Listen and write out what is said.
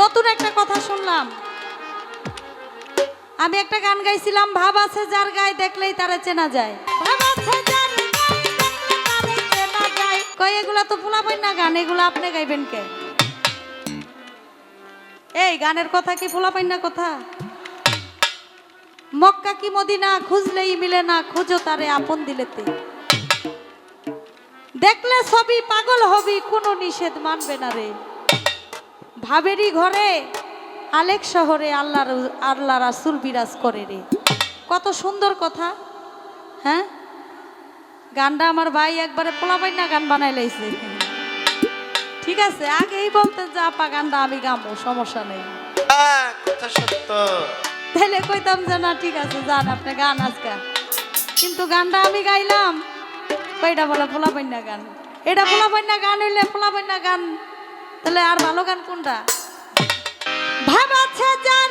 নতুন একটা কথা শুনলাম। আমি একটা গান গাইছিলাম ভাব আছে যার গায়ে দেখলেই তারা চেনা যায়। কই এগুলা তো পোলাপাই না গান এগুলো আপনি গাইবেন কে? এই গানের কথা কি পোলাপাই না কথা? মক্কা কি মদিনা খুঁজলেই মিলে না খুঁজো তারে আপন দিলেতে। দেখলে সবই পাগল হবি কোনো নিষেধ মানবে না রে। ভাবেরই ঘরে আলেক শহরে আল্লাহ আল্লাহ রাসুল বিরাজ করে রে। কত সুন্দর কথা হ্যাঁ? গানটা আমার ভাই একবারে পোলাপাই না গান বানাই লাইছে। ঠিক আছে আগেই বলতেন যে আপা গানটা আমি গামো সমস্যা নেই। হ্যাঁ, তাহলে কইতাম যে না ঠিক আছে যান আপনি গান আজকে। কিন্তু গানটা আমি গাইলাম। কইটা বলে পোলাপাইনা গান? এটা পোলাপাইনা গান হইলে পোলাপাইনা গান তাহলে আর ভালো গান কোনটা? ভাবাছে যার